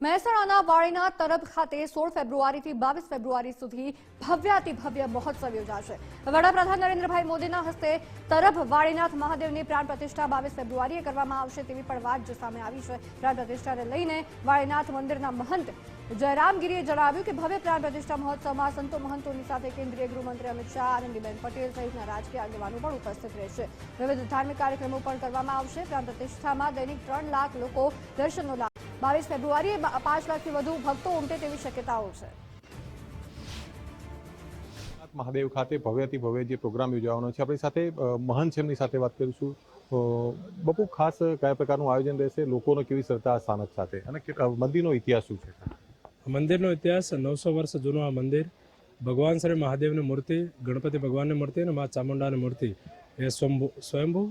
મહેસાણાના વાળીનાથ તરફ ખાતે સોળ ફેબ્રુઆરીથી બાવીસ ફેબ્રુઆરી સુધી ભવ્યાતિ ભવ્ય મહોત્સવ યોજાશે. વડાપ્રધાન નરેન્દ્રભાઈ મોદીના હસ્તે તરફ વાળીનાથ મહાદેવની પ્રાણ પ્રતિષ્ઠા બાવીસ ફેબ્રુઆરીએ કરવામાં આવશે તેવી પણ વાત જે સામે આવી છે. પ્રાણ પ્રતિષ્ઠાને લઈને વાળીનાથ મંદિરના મહંત જયરામગીરીએ જણાવ્યું કે ભવ્ય પ્રાણ પ્રતિષ્ઠા મહોત્સવમાં સંતો મહંતોની સાથે કેન્દ્રીય ગૃહમંત્રી અમિત શાહ, આનંદીબેન પટેલ સહિતના રાજકીય આગેવાનો પણ ઉપસ્થિત રહેશે. વિવિધ ધાર્મિક કાર્યક્રમો પણ કરવામાં આવશે. પ્રાણ પ્રતિષ્ઠામાં દૈનિક ત્રણ લાખ લોકો દર્શનનો લાભ બાવીસ ફેબ્રુઆરીએ પાંચ લાખથી વધુ ભક્તો ઉમટે તેવી શક્યતાઓ છે. મહાદેવ ખાતે ભવ્યથી ભવ્ય જે પ્રોગ્રામ યોજાવાનો છે આપણી સાથે મહંત છે એમની સાથે વાત કરીશું બપુ ખાસ કયા પ્રકારનું આયોજન રહેશે લોકોનો કેવી શ્રદ્ધા આ સ્થાનક સાથે? અને મંદિરનો ઇતિહાસ શું છે? મંદિરનો ઇતિહાસ નવસો વર્ષ જૂનું આ મંદિર. ભગવાન શ્રી મહાદેવની મૂર્તિ ગણપતિ ભગવાનની મૂર્તિ અને મા ચામુંડાની મૂર્તિ. એ સ્વયંભૂ સ્વયંભૂ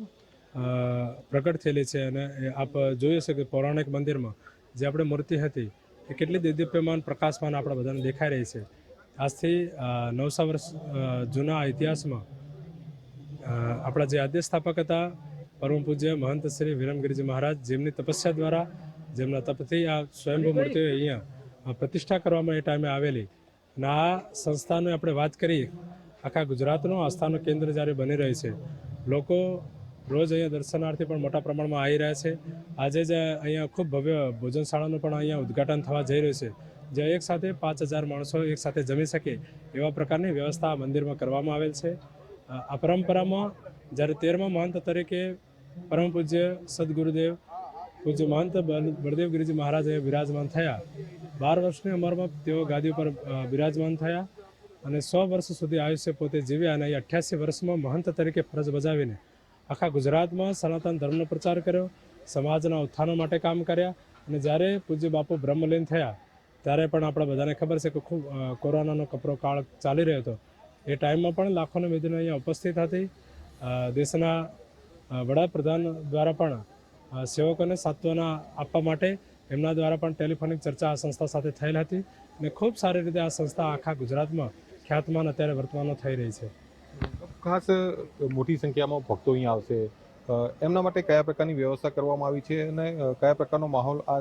પ્રગટ થયેલી છે અને એ આપ જોઈ શકો કે પૌરાણિક મંદિરમાં જે આપણે મૂર્તિ હતી, એ કેટલી દિવ્યમાન, પ્રકાશમાન આપણા બધાને દેખાઈ રહી છે. આજથી નવસો વર્ષ જૂના ઇતિહાસમાં આપણા જે આદ્ય સ્થાપક હતા, પરમ પૂજ્ય મહંત શ્રી વિરમગીરીજી મહારાજ, જેમની તપસ્યા દ્વારા જેમના તપથી આ સ્વયંભૂ મૂર્તિઓ અહીંયા પ્રતિષ્ઠા કરવામાં એ ટાઈમે આવેલી. અને આ સંસ્થાની આપણે વાત કરીએ આખા ગુજરાતનું આસ્થાનું કેન્દ્ર જ્યારે બની રહી છે, લોકો રોજ અહીંયા દર્શનાર્થી પણ મોટા પ્રમાણમાં આવી રહ્યા છે. આજે જ અહીંયા ખૂબ ભવ્ય ભોજનશાળાનું પણ અહીંયા ઉદ્ઘાટન થવા જઈ રહ્યું છે. જે એક સાથે પાંચ હજાર માણસો એક સાથે જમી શકે એવા પ્રકારની વ્યવસ્થા મંદિરમાં કરવામાં આવેલ છે. આ પરંપરામાં જ્યારે તેરમા મહંત તરીકે પરમ પૂજ્ય સદગુરુદેવ, પૂજ્ય મહંત બળદેવ ગિરિજી મહારાજ અહીંયા બિરાજમાન થયા. બાર વર્ષની ઉંમરમાં તેઓ ગાદી ઉપર બિરાજમાન થયા અને સો વર્ષ સુધી આયુષ્ય પોતે જીવ્યા અને અઠ્યાસી વર્ષમાં મહંત તરીકે ફરજ બજાવીને આખા ગુજરાતમાં સનાતન ધર્મનો પ્રચાર કર્યો, સમાજના ઉત્થાનો માટે કામ કર્યા અને જ્યારે પૂજ્ય બાપુ બ્રહ્મલીન થયા, ત્યારે પણ આપણા બધાને ખબર છે કે ખૂબ કોરોનાનો કપરો કાળ ચાલી રહ્યો હતો. એ ટાઈમમાં પણ લાખોની મેદીનો અહીંયા ઉપસ્થિત હતી. દેશના વડાપ્રધાન દ્વારા પણ સેવકોને સાત્વના આપવા માટે એમના દ્વારા પણ ટેલિફોનિક ચર્ચા આ સંસ્થા સાથે થયેલ હતી અને ખૂબ સારી રીતે આ સંસ્થા આખા ગુજરાતમાં ખ્યાતમાન અત્યારે વર્તમાનો થઈ રહી છે. ખાસ મોટી સંખ્યામાં ભક્તો અહીંયા આવશે. એમના માટે કયા પ્રકારની વ્યવસ્થા કરવામાં આવી છે અને કયા પ્રકારનો માહોલ આ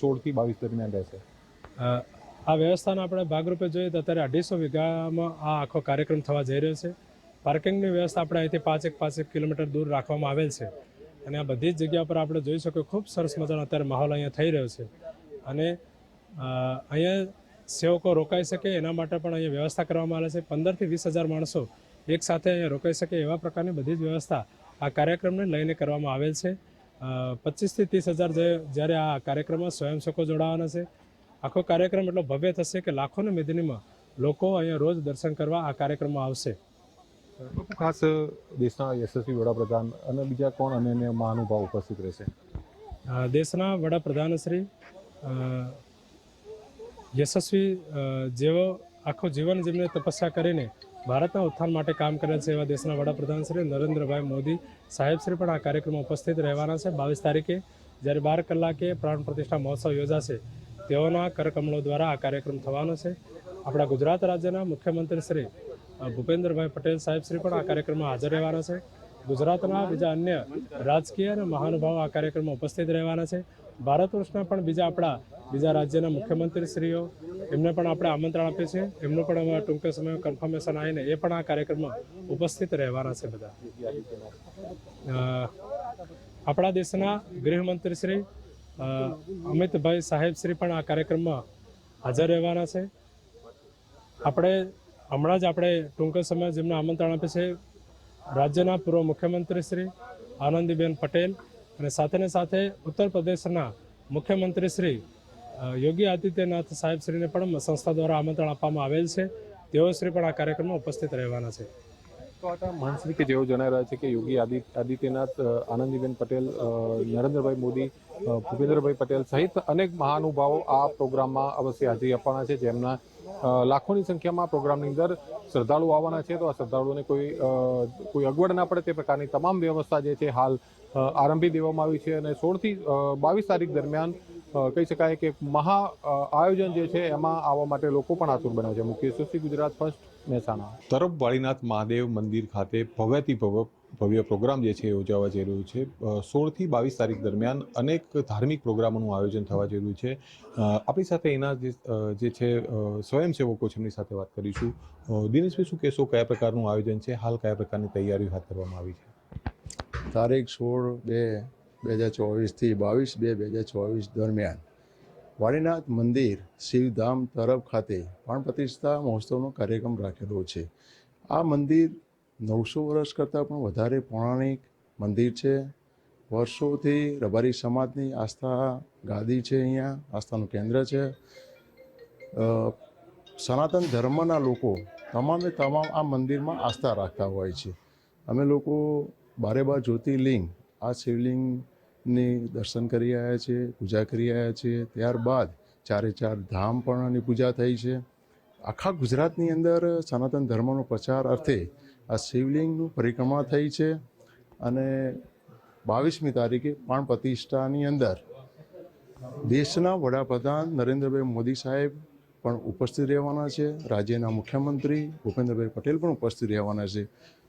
સોળથી બાવીસ દરમિયાન રહેશે? આ વ્યવસ્થાના આપણે ભાગરૂપે જોઈએ તો અત્યારે અઢીસો વીઘામાં આ આખો કાર્યક્રમ થવા જઈ રહ્યો છે. પાર્કિંગની વ્યવસ્થા આપણે અહીંથી પાંચેક પાંચેક કિલોમીટર દૂર રાખવામાં આવેલ છે. અને આ બધી જ જગ્યા પર આપણે જોઈ શકીએ ખૂબ સરસ મજાનો અત્યારે માહોલ અહીંયા થઈ રહ્યો છે. અને અહીંયા સેવકો રોકાઈ શકે એના માટે પણ અહીંયા વ્યવસ્થા કરવામાં આવે છે. પંદરથી વીસ હજાર માણસો એક સાથે અહીંયા રોકાઈ શકે એવા પ્રકારની બધી જ વ્યવસ્થા આ કાર્યક્રમને લઈને કરવામાં આવેલ છે. પચીસથી ત્રીસ હજાર જ્યારે આ કાર્યક્રમમાં સ્વયંસેવકો જોડાવાના છે. આખો કાર્યક્રમ એટલો ભવ્ય થશે કે લાખોની મેદનીમાં લોકો અહીંયા રોજ દર્શન કરવા આ કાર્યક્રમમાં આવશે. ખાસ દેશના યશસ્વી વડાપ્રધાન અને બીજા કોણ અને અન્ય મહાનુભાવ ઉપસ્થિત રહેશે? દેશના વડાપ્રધાન શ્રી યશસ્વી જેવો જેઓ આખું જીવન જેમને તપસ્યા કરીને ભારતના ઉત્થાન માટે કામ કરેલ છે એવા દેશના વડાપ્રધાન શ્રી નરેન્દ્રભાઈ મોદી સાહેબ શ્રી પણ આ કાર્યક્રમમાં ઉપસ્થિત રહેવાના છે. બાવીસ તારીખે જ્યારે બાર કલાકે પ્રાણ પ્રતિષ્ઠા મહોત્સવ યોજાશે, તેઓના કરકમલો દ્વારા આ કાર્યક્રમ થવાનો છે. આપણા ગુજરાત રાજ્યના મુખ્યમંત્રી શ્રી ભૂપેન્દ્રભાઈ પટેલ સાહેબ શ્રી પણ આ કાર્યક્રમમાં હાજર રહેવાના છે. ગુજરાતના બીજા અન્ય રાજકીય અને મહાનુભાવો આ કાર્યક્રમમાં ઉપસ્થિત રહેવાના છે. ભારત વર્ષના પણ બીજા આપણા બીજા રાજ્યના મુખ્યમંત્રીશ્રીઓ, એમને પણ આપણે આમંત્રણ આપીએ છીએ. એમનું પણ અમે ટૂંક સમયમાં કન્ફર્મેશન આવીને એ પણ આ કાર્યક્રમમાં ઉપસ્થિત રહેવાના છે બધા. આપણા દેશના ગૃહમંત્રી શ્રી અમિતભાઈ સાહેબ શ્રી પણ આ કાર્યક્રમમાં હાજર રહેવાના છે. આપણે હમણાં જ આપણે ટૂંક સમય જેમને આમંત્રણ આપે છે રાજ્યના પૂર્વ મુખ્યમંત્રી શ્રી આનંદીબેન પટેલ અને સાથેને સાથે ઉત્તર પ્રદેશના મુખ્યમંત્રી શ્રી યોગી આદિત્યનાથ સાહેબ શ્રીને પણ સંસ્થા દ્વારા આમંત્રણ આપવામાં આવેલ છે. તેઓ શ્રી પણ આ કાર્યક્રમમાં ઉપસ્થિત રહેવાના છે. તો આ મહંતશ્રી કે જેઓ જણાવી રહ્યા છે કે યોગી આદિ, આદિત્યનાથ આનંદીબેન પટેલ નરેન્દ્રભાઈ મોદી ભૂપેન્દ્રભાઈ પટેલ સહિત અનેક મહાનુભાવો આ પ્રોગ્રામમાં અવશ્ય હાજરી આપવાના છે. જેમના લાખોની સંખ્યામાં પ્રોગ્રામની અંદર શ્રદ્ધાળુઓ આવવાના છે. તો આ શ્રદ્ધાળુઓને કોઈ કોઈ અગવડ ના પડે તે પ્રકારની તમામ વ્યવસ્થા જે છે હાલ આરંભી દેવામાં આવી છે અને સોળથી બાવીસ તારીખ દરમિયાન કહી શકાય કે મહા આયોજન જે છે એમાં આવવા માટે લોકો પણ આતુર બન્યા છે. મુખ્ય સુશ્રી ગુજરાત ફર્સ્ટ, મહેસાણા. તરફ વાળીનાથ મહાદેવ મંદિર ખાતે ભવ્યથી ભવ્ય ભવ્ય પ્રોગ્રામ જે છે એ યોજાવા જઈ રહ્યું છે. સોળથી બાવીસ તારીખ દરમિયાન અનેક ધાર્મિક પ્રોગ્રામોનું આયોજન થવા જઈ રહ્યું છે. આપણી સાથે એના જે છે સ્વયંસેવકો છે એમની સાથે વાત કરીશું. દિનેશભાઈ, શું કહેશો? કયા પ્રકારનું આયોજન છે? હાલ કયા પ્રકારની તૈયારીઓ હાથ ધરવામાં આવી છે? તારીખ સોળ બે બે હજાર ચોવીસથી બાવીસ બે બે હજાર ચોવીસ દરમિયાન વાણીનાથ મંદિર શિવધામ તરફ ખાતે પ્રાણ પ્રતિષ્ઠા મહોત્સવનો કાર્યક્રમ રાખેલો છે. આ મંદિર નવસો વર્ષ કરતાં પણ વધારે પૌરાણિક મંદિર છે. વર્ષોથી રબારી સમાજની આસ્થા ગાદી છે અહીંયા, આસ્થાનું કેન્દ્ર છે. સનાતન ધર્મના લોકો તમામે તમામ આ મંદિરમાં આસ્થા રાખતા હોય છે. અમે લોકો બારે બાર જ્યોતિર્લિંગ આ શિવલિંગની દર્શન કરી આવ્યા છે, પૂજા કરી આવ્યા છે. ત્યારબાદ ચારે ચાર ધામ પણ એની પૂજા થઈ છે. આખા ગુજરાતની અંદર સનાતન ધર્મનો પ્રચાર અર્થે આ શિવલિંગનું પરિક્રમા થઈ છે અને બાવીસમી તારીખે પ્રાણ પ્રતિષ્ઠાની અંદર દેશના વડાપ્રધાન નરેન્દ્રભાઈ મોદી સાહેબ પણ ઉપસ્થિત રહેવાના છે. રાજ્યના મુખ્યમંત્રી ભૂપેન્દ્રભાઈ પટેલ પણ ઉપસ્થિત રહેવાના છે.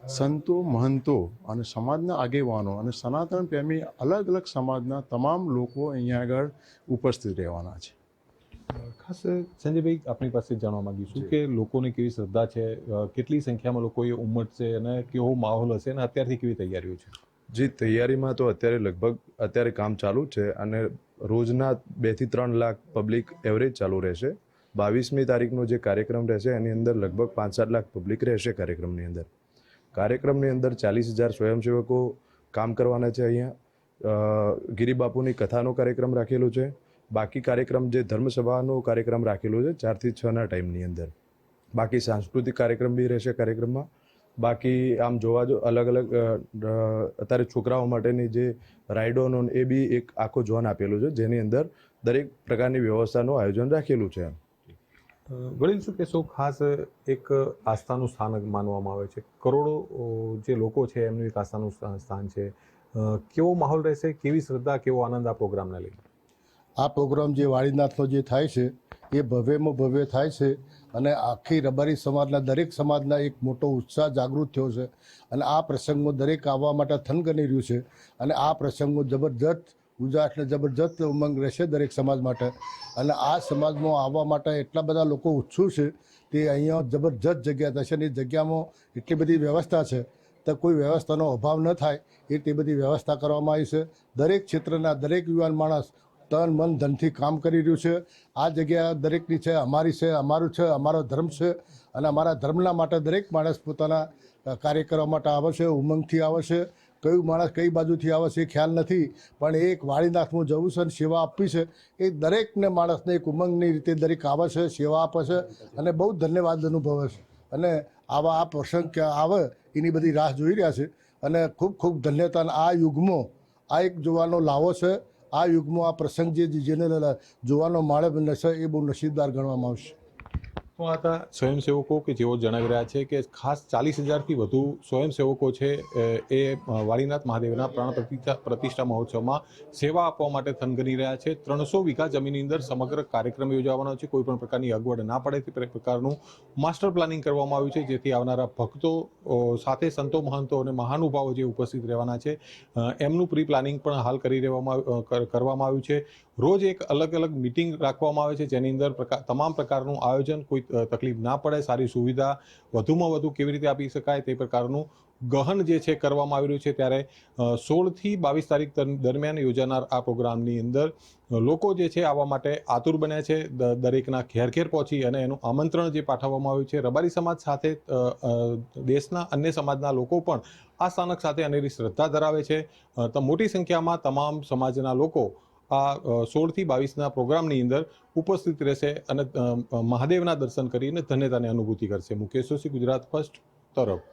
સંતો મહંતો અને સમાજના આગેવાનો અને સનાતન પ્રેમી અલગ અલગ સમાજના તમામ લોકો અહીંયા આગળ ઉપસ્થિત રહેવાના છે. ખાસ સંજયભાઈ આપણી પાસે જાણવા માગીશું કે લોકોની કેવી શ્રદ્ધા છે? કેટલી સંખ્યામાં લોકો એ ઉમટશે અને કેવો માહોલ હશે અને અત્યારથી કેવી તૈયારીઓ છે? જે તૈયારીમાં તો અત્યારે લગભગ અત્યારે કામ ચાલુ જ છે અને રોજના બેથી ત્રણ લાખ પબ્લિક એવરેજ ચાલુ રહેશે. બાવીસમી તારીખનો જે કાર્યક્રમ રહેશે એની અંદર લગભગ પાંચ સાત લાખ પબ્લિક રહેશે કાર્યક્રમની અંદર. કાર્યક્રમની અંદર ચાલીસ હજાર સ્વયંસેવકો કામ કરવાના છે અહીંયા. ગિરિબાપુની કથાનો કાર્યક્રમ રાખેલો છે. બાકી કાર્યક્રમ જે ધર્મસભાનો કાર્યક્રમ રાખેલો છે ચારથી છના ટાઈમની અંદર. બાકી સાંસ્કૃતિક કાર્યક્રમ બી રહેશે કાર્યક્રમમાં. બાકી આમ જોવા જો અલગ અલગ અત્યારે છોકરાઓ માટેની જે રાઇડોનો એ બી એક આખો ઝોન આપેલું છે જેની અંદર દરેક પ્રકારની વ્યવસ્થાનું આયોજન રાખેલું છે. અ, વડીલ શું કહેશો ખાસ એક આસ્થાનું સ્થાન માનવામાં આવે છે? કરોડો જે લોકો છે, એમનું એક આસ્થાનું સ્થાન છે. કેવો માહોલ રહેશે? કેવી શ્રદ્ધા, કેવો આનંદ આ પ્રોગ્રામને લઈને? આ પ્રોગ્રામ જે વાળીનાથનો જે થાય છે, એ ભવ્યમાં ભવ્ય થાય છે અને આખી રબારી સમાજના દરેક સમાજના એક મોટો ઉત્સાહ જાગૃત થયો છે. અને આ પ્રસંગમાં દરેક આવવા માટે થનગની રહ્યું છે. અને આ પ્રસંગમાં જબરજસ્ત અને જબરજસ્ત ઉમંગ રહેશે દરેક સમાજ માટે. અને આ સમાજમાં આવવા માટે એટલા બધા લોકો ઉત્સુક છે તે અહીંયા જબરજસ્ત જગ્યા થશે અને એ જગ્યામાં એટલી બધી વ્યવસ્થા છે. તો કોઈ વ્યવસ્થાનો અભાવ ન થાય એ તે બધી વ્યવસ્થા કરવામાં આવી છે. દરેક ક્ષેત્રના દરેક યુવાન માણસ તન મન ધનથી કામ કરી રહ્યું છે. આ જગ્યા દરેકની છે, અમારી છે, અમારું છે, અમારો ધર્મ છે. અને અમારા ધર્મના માટે દરેક માણસ પોતાના કાર્ય કરવા માટે આવે છે, ઉમંગથી આવે છે. કયું માણસ કઈ બાજુથી આવે છે એ ખ્યાલ નથી, પણ એક વાળીનાથમાં જવું છે અને સેવા આપવી છે. એ દરેકને માણસને એક ઉમંગની રીતે દરેક આવે છે, સેવા આપે છે અને બહુ ધન્યવાદ અનુભવે છે. અને આવા આ પ્રસંગ આવે એની બધી રાહ જોઈ રહ્યા છે. અને ખૂબ ખૂબ ધન્યતા. આ યુગમાં, આ એક જોવાનો લાવો છે. આ યુગમાં, આ પ્રસંગ જે જેને જોવાનો માળે નશે એ બહુ નસીબદાર ગણવામાં આવશે. આ હતા સ્વયંસેવકો કે જેઓ જણાવી રહ્યા છે કે ખાસ ચાલીસ હજારથી વધુ સ્વયંસેવકો છે એ વાળીનાથ મહાદેવના પ્રાણ પ્રતિષ્ઠા મહોત્સવમાં સેવા આપવા માટે થનગની રહ્યા છે. ત્રણસો વીઘા જમીનની અંદર સમગ્ર કાર્યક્રમ યોજાવાનો છે. કોઈ પણ પ્રકારની અગવડ ના પડે તે પ્રકારનું માસ્ટર પ્લાનિંગ કરવામાં આવ્યું છે, જેથી આવનારા ભક્તો સાથે સંતો, મહંતો અને મહાનુભાવો જે ઉપસ્થિત રહેવાના છે એમનું પ્રી પ્લાનિંગ પણ હાલ કરી આવ- કરવામાં આવ્યું છે. રોજ એક અલગ અલગ મિટિંગ રાખવામાં આવે છે, જેની અંદર તમામ પ્રકારનું આયોજન, કોઈ તકલીફ ના પડે, સારી સુવિધા વધુમાં વધુ કેવી રીતે આપી શકાય તે પ્રકારનું ગહન જે છે કરવામાં આવી રહ્યું છે ત્યારે સોળથી બાવીસ તારીખ દર- દરમિયાન યોજાનાર આ પ્રોગ્રામની અંદર લોકો જે છે આવવા માટે આતુર બન્યા છે દરેકના ઘેર ઘેર પહોંચી અને એનું આમંત્રણ જે પાઠવવામાં આવ્યું છે, રબારી સમાજ સાથે દેશના અન્ય સમાજના લોકો પણ આ સ્થાનક સાથે અનેરી શ્રદ્ધા ધરાવે છે. તો મોટી સંખ્યામાં તમામ સમાજના લોકો આ સોળથી બાવીસના પ્રોગ્રામની અંદર ઉપસ્થિત રહેશે અને મહાદેવના દર્શન કરીને ધન્યતાની અનુભૂતિ કરશે. મુકેશ જોશી, ગુજરાત ફર્સ્ટ, તરફ.